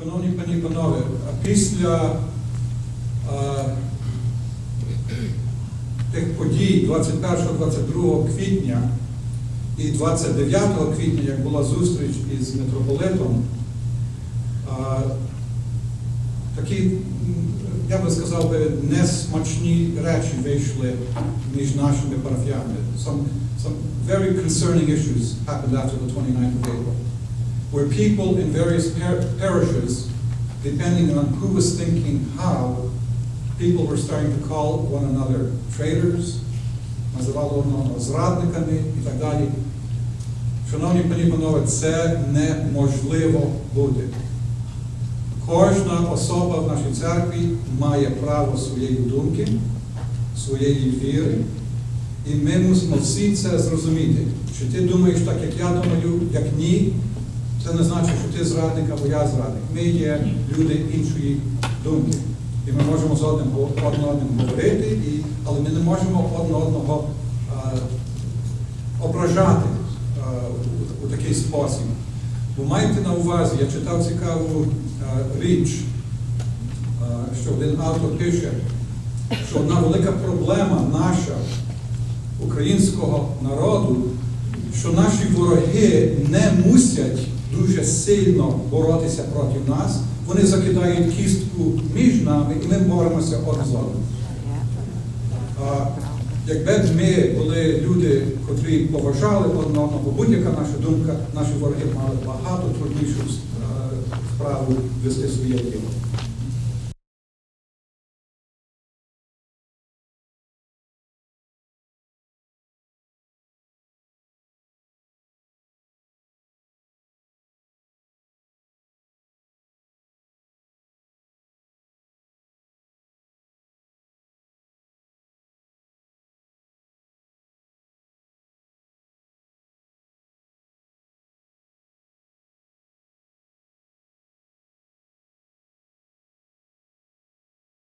Шановні пані і панове, після а, тих подій 21-22 квітня і 29 квітня, як була зустріч із митрополитом, а, такі, я би сказав би, несмачні речі вийшли між нашими парафіями. Some, some very concerning issues happened after the 29th of April, where people in various par- parishes, depending on who was thinking how, people were starting to call one another traitors, називали одного зрадниками і так далі. Шановні пані панове, це неможливо буде. Кожна особа в нашій церкві має право своєї думки, своєї віри, і ми мусимо всі це зрозуміти. Чи ти думаєш так, як я думаю, як ні, це не значить, що ти зрадник або я зрадник. Ми є люди іншої думки. І ми можемо з одним одним говорити, і, але ми не можемо одне одного а, ображати а, у, у такий спосіб. Бо майте на увазі, я читав цікаву а, річ, а, що один автор пише, що одна велика проблема наша, українського народу, що наші вороги не мусять дуже сильно боротися проти нас, вони закидають кістку між нами і ми боремося один одним. Якби б ми були люди, котрі поважали одного, будь-яка наша думка, наші вороги мали багато труднішу е, справу вести своє діло.